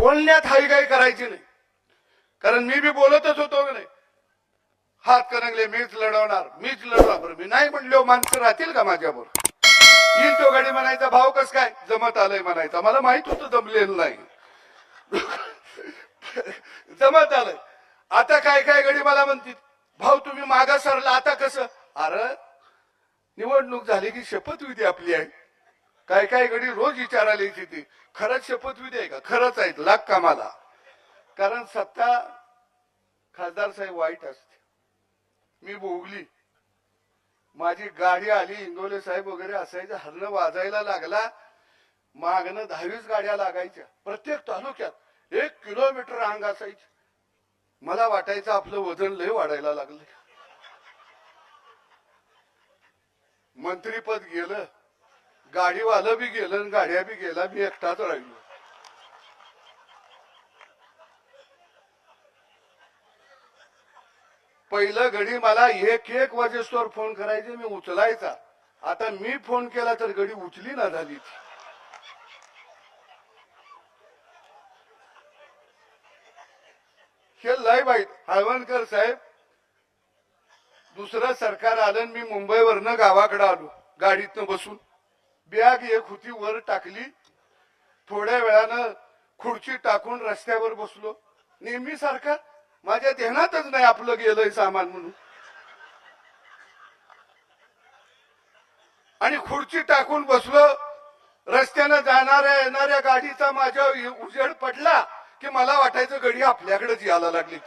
बोलण्यात हाई काही करायची नाही. कारण मी बी बोलतच होतो नाही. हात करंगले मीच लढवणार मीच लढवणार बरं. मी नाही म्हणलो माणसं राहतील का माझ्याबरोबर येईल तो गाडी म्हणायचा भाव कस काय? जमत आलंय म्हणायचा. मला माहीत होतं जमलेलं नाही. जमत आलंय. आता काय काय गडी मला म्हणतील? भाऊ तुम्ही मागा सरला आता कसं? अरे निवडणूक झाली की शपथविधी आपली आहे. काय काय घडी रोज विचारायला येते ती. खरंच शपथविधी आहे का? खरंच आहेत लाग कामाला. कारण सत्ता खासदार साहेब वाईट असते. मी भोगली. माझी गाडी आली इंगोले साहेब वगैरे असायचं हरण वाजायला लागला. मागणं दहावीस गाड्या लागायच्या. प्रत्येक तालुक्यात एक किलोमीटर रांग असायची. मला वाटायचं आपलं वजन लय वाढायला लागलं. मंत्रीपद गेलं. गाडीवालं बी गेलं आणि गाड्या बी गेला मी एकटाच राहिलो. पहिलं घडी मला एक एक वाजेस्तोर फोन करायचे मी उचलायचा. आता मी फोन केला तर घडी उचली ना झाली हे लय वाईट. हळवणकर साहेब दुसरं सरकार आलं मी मुंबईवरनं गावाकडे आलो गाडीतनं बसून. बॅग एक होती वर टाकली. थोड्या वेळानं खुर्ची टाकून रस्त्यावर बसलो. नेहमी सारखा माझ्या ध्यानातच नाही आपलं गेलंय सामान म्हणून. आणि खुर्ची टाकून बसलो. रस्त्यानं जाणाऱ्या येणाऱ्या गाडीचा माझ्या उजेड पडला की मला वाटायचं गडी आपल्याकडेच यायला लागली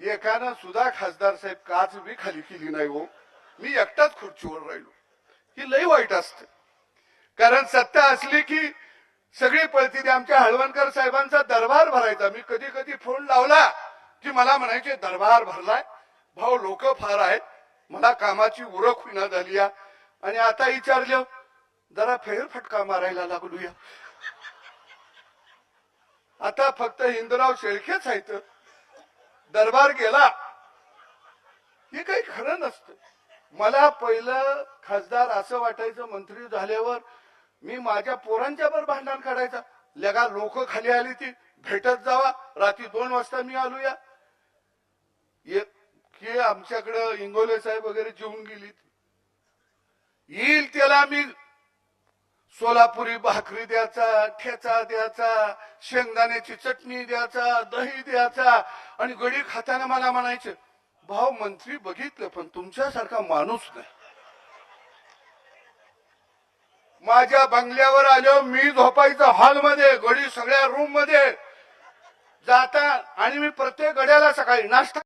एकानं सुद्धा खासदार साहेब काच बी खाली केली नाही हो. मी एकटाच खुर्चीवर राहिलो. ही लई वाईट असते. कारण सत्ता असली की सगळी पळती आमच्या हळवणकर साहेबांचा दरबार भरायचा. मी कधी कधी फोन लावला की मला म्हणायचे दरबार भरलाय. भाऊ लोक फार आहेत. मला कामाची उरख होईना झाली या आणि आता विचारलं जरा फेरफटका मारायला लागलूया. आता फक्त हिंदराव शेळकेच आहेत. दरबार गेला. हे काही खरं नसतं. मला पहिलं खासदार असं वाटायचं मंत्री झाल्यावर मी माझ्या पोरांच्या वर भांडण काढायचा. लगा लोक खाली आली ती भेटत जावा. रात्री दोन वाजता मी आलो या की आमच्याकडं इंगोले साहेब वगैरे जेवून गेली येईल त्याला मी. सोलापुरी भाकरी द्यायचा ठेचा द्यायचा शेंगदाण्याची चटणी द्यायचा दही द्यायचा. आणि गडी खाताना मला म्हणायचं भाऊ मंत्री बघितलं पण तुमच्यासारखा माणूस नाही. माझ्या बंगल्यावर आलो मी झोपायचं हॉलमध्ये गडी सगळ्या रूममध्ये. जाता आणि मी प्रत्येक गड्याला सकाळी नाश्ता